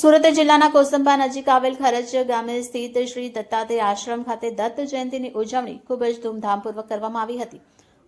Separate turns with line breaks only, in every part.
સુરત જિલ્લાના કોસંબા નજીક આવેલ ખરજ ગામે સ્થિત શ્રી દત્તાત્રેય આશ્રમ ખાતે દત્ત જયંતિની ઉજવણી ખૂબ જ ધૂમધામપૂર્વક કરવામાં આવી હતી.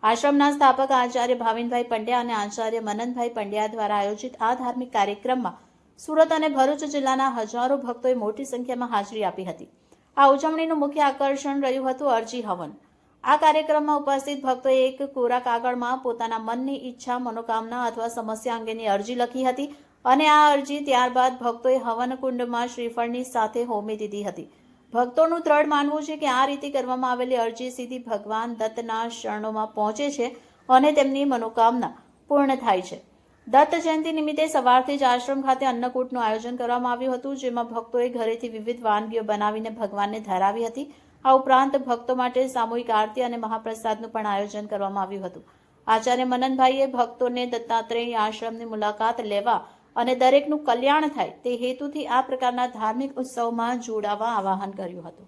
આશ્રમના સ્થાપક આચાર્ય ભાવિનભાઈ પંડ્યા અને આચાર્ય મનનભાઈ પંડ્યા દ્વારા આયોજિત આ ધાર્મિક કાર્યક્રમમાં સુરત અને ભરૂચ જિલ્લાના હજારો ભક્તોએ મોટી સંખ્યામાં હાજરી આપી હતી. આ ઉજવણીનું મુખ્ય આકર્ષણ રહ્યું હતું અરજી હવન. આ કાર્યક્રમમાં ઉપસ્થિત ભક્તોએ એક કોરા કાગળમાં પોતાના મનની ઈચ્છા, મનોકામના અથવા સમસ્યા અંગેની અરજી લખી હતી. અને આ અરજી ત્યારબાદ ભક્તોએ હવન કુંડમાં શ્રીફળની સાથે હોમી દીધી હતી. ભક્તોનું દ્રઢ માનવું છે કે આ રીતે કરવામાં આવેલી અરજી સીધી ભગવાન દત્તના શરણોમાં પહોંચે છે અને તેમની મનોકામના પૂર્ણ થાય છે. દત્ત જયંતિ નિમિત્તે સવારથી જ આશ્રમ ખાતે અન્નકૂટનું આયોજન કરવામાં આવ્યું હતું, જેમાં ભક્તોએ ઘરેથી વિવિધ વાનગીઓ બનાવીને ભગવાનને ધરાવી હતી. આ ઉપરાંત ભક્તો માટે સામૂહિક આરતી અને મહાપ્રસાદનું પણ આયોજન કરવામાં આવ્યું હતું. આચાર્ય મનનભાઈએ ભક્તોને દત્તાત્રેય આશ્રમની મુલાકાત લેવા અને દરેકનું કલ્યાણ થાય તે હેતુથી આ પ્રકારના ધાર્મિક ઉત્સવમાં જોડાવા આવાહન કર્યું હતું.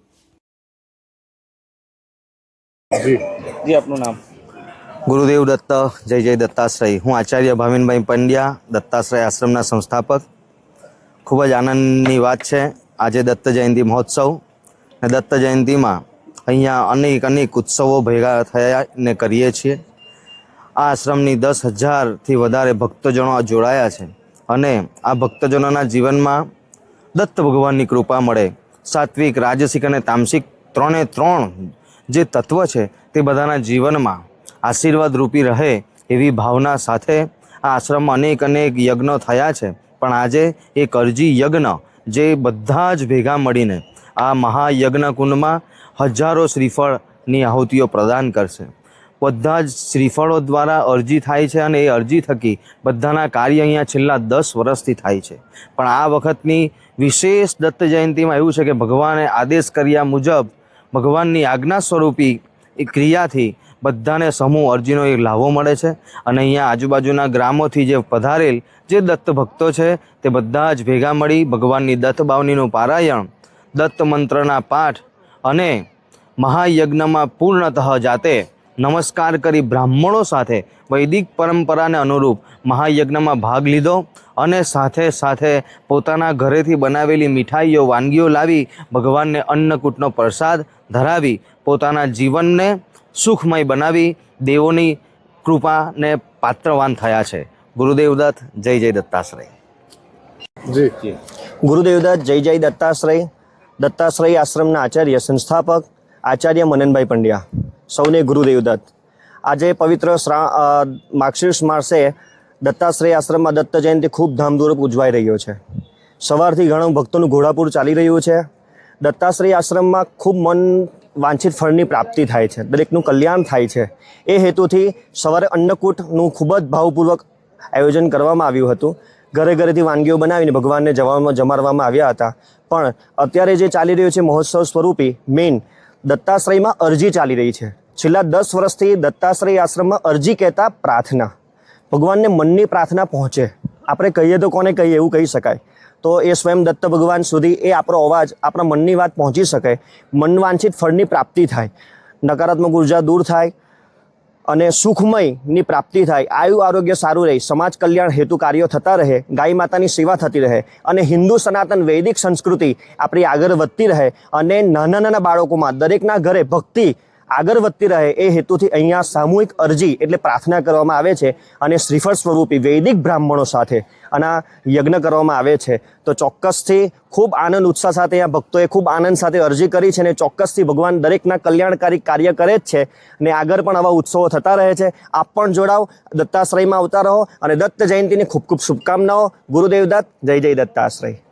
જી.
આપનું નામ?
ગુરુદેવ દત્ત જય જય દત્તાશ્રય. હું આચાર્ય ભાવિનભાઈ પંડ્યા દત્તાશ્રય આશ્રમના સંસ્થાપક. ખૂબ જ આનંદની વાત છે. આજે દત્ત જયંતિ મહોત્સવ. ને દત્ત જયંતિમાં અહીંયા અનેક અનેક ઉત્સવો ભેગા થયા ને કરીએ છીએ. આ આશ્રમની દસ હજારથી વધારે ભક્તજનો જોડાયા છે. અને આ ભક્તજનોના જીવનમાં દત્ત ભગવાનની કૃપા મળે. સાત્વિક, રાજસિક અને તામસિક ત્રણે ત્રણ જે તત્વ છે તે બધાના જીવનમાં આશીર્વાદ રૂપી રહે એવી ભાવના સાથે આ આશ્રમમાં અનેક અનેક યજ્ઞો થયા છે. પણ આજે એક અરજી યજ્ઞ જે બધા જ ભેગા મળીને આ મહાયજ્ઞ કુંડમાં હજારો શ્રીફળની આહુતિઓ પ્રદાન કરશે. બધા જ શ્રીફળો દ્વારા અરજી થાય છે અને એ અરજી થકી બધાના કાર્ય અહીંયા છેલ્લા દસ વર્ષથી થાય છે. પણ આ વખતની વિશેષ દત્ત જયંતિમાં એવું છે કે ભગવાને આદેશ કર્યા મુજબ ભગવાનની આજ્ઞા સ્વરૂપી એ ક્રિયાથી બધાને સમૂહ અરજીનો એક લાભો મળે છે અને અહીંયા આજુબાજુના ગ્રામોથી જે પધારેલ જે દત્ત ભક્તો છે તે બધા જ ભેગા મળી ભગવાનની દત્ત બાવનીનું પારાયણ, દત્ત મંત્રના પાઠ અને મહાયજ્ઞમાં પૂર્ણતઃ જાતે નમસ્કાર કરી બ્રાહ્મણો સાથે વૈદિક પરંપરાને અનુરૂપ મહાયજ્ઞમાં ભાગ લીધો અને સાથે સાથે પોતાના ઘરેથી બનાવેલી મીઠાઈઓ વાનગીઓ લાવી ભગવાનને અન્નકૂટનો પ્રસાદ ધરાવી પોતાના જીવનને સુખમય બનાવી દેવોની કૃપાને પાત્રવાન થયા છે. ગુરુદેવદત્ત જય જય દત્તાશ્રય.
જી.
ગુરુદેવદત્ત જય જય દત્તાશ્રય. દત્તાશ્રય આશ્રમના આચાર્ય સંસ્થાપક આચાર્ય મનનભાઈ પંડ્યા. સૌને ગુરુદેવદત્ત આજે પવિત્ર શ્રા માર્ગશીર્ષ માસે દત્તાશ્રય આશ્રમમાં દત્ત જયંતિ ખૂબ ધામધૂરક ઉજવાઈ રહ્યો છે. સવારથી ઘણા ભક્તોનું ઘોડાપુર ચાલી રહ્યું છે. દત્તાશ્રય આશ્રમમાં ખૂબ મન વાંછિત ફળની પ્રાપ્તિ થાય છે. દરેકનું કલ્યાણ થાય છે. એ હેતુથી સવારે અન્નકૂટનું ખૂબ જ ભાવપૂર્વક આયોજન કરવામાં આવ્યું હતું. ઘરે ઘરેથી વાનગીઓ બનાવીને ભગવાનને જવામાં જમાડવામાં આવ્યા હતા. પણ અત્યારે જે ચાલી રહ્યું છે મહોત્સવ સ્વરૂપી, મેઇન દત્તાશ્રયમાં અરજી ચાલી રહી છે. છેલ્લા દસ વર્ષથી દત્તાશ્રય આશ્રમમાં અરજી કહેતા પ્રાર્થના. ભગવાનને મનની પ્રાર્થના પહોંચે. આપણે કહીએ તો કોને કહીએ એવું કહી શકાય. તો એ સ્વયં દત્ત ભગવાન સુધી એ આપણો અવાજ, આપણા મનની વાત પહોંચી શકે. મનવાંછિત ફળની પ્રાપ્તિ થાય. નકારાત્મક ઊર્જા દૂર થાય. અને સુખમયની પ્રાપ્તિ થાય. આયુ આરોગ્ય સારું રહે. સમાજ કલ્યાણ હેતુ કાર્યો થતા રહે. ગાય માતાની સેવા થતી રહે. અને હિન્દુ સનાતન વૈદિક સંસ્કૃતિ આપણી આગળ વધતી રહે. અને નાના નાના બાળકોમાં દરેકના ઘરે ભક્તિ આગળ વધતી રહે એ હેતુથી અહીંયા સામૂહિક અરજી એટલે પ્રાર્થના કરવામાં આવે છે અને શ્રીફળ સ્વરૂપી વૈદિક બ્રાહ્મણો સાથે અને યજ્ઞ કરવામાં આવે છે. તો ચોક્કસથી ખૂબ આનંદ, ઉત્સાહ સાથે અહીંયા ભક્તોએ ખૂબ આનંદ સાથે અરજી કરી છે અને ચોક્કસથી ભગવાન દરેકના કલ્યાણકારી કાર્ય કરે જ છે ને આગળ પણ આવા ઉત્સવો થતા રહે છે. આપ પણ જોડાવ દત્તાશ્રયમાં આવતા રહો અને દત્ત જયંતિની ખૂબ ખૂબ શુભકામનાઓ. ગુરુદેવ દત્ત, જય જય દત્તાશ્રય.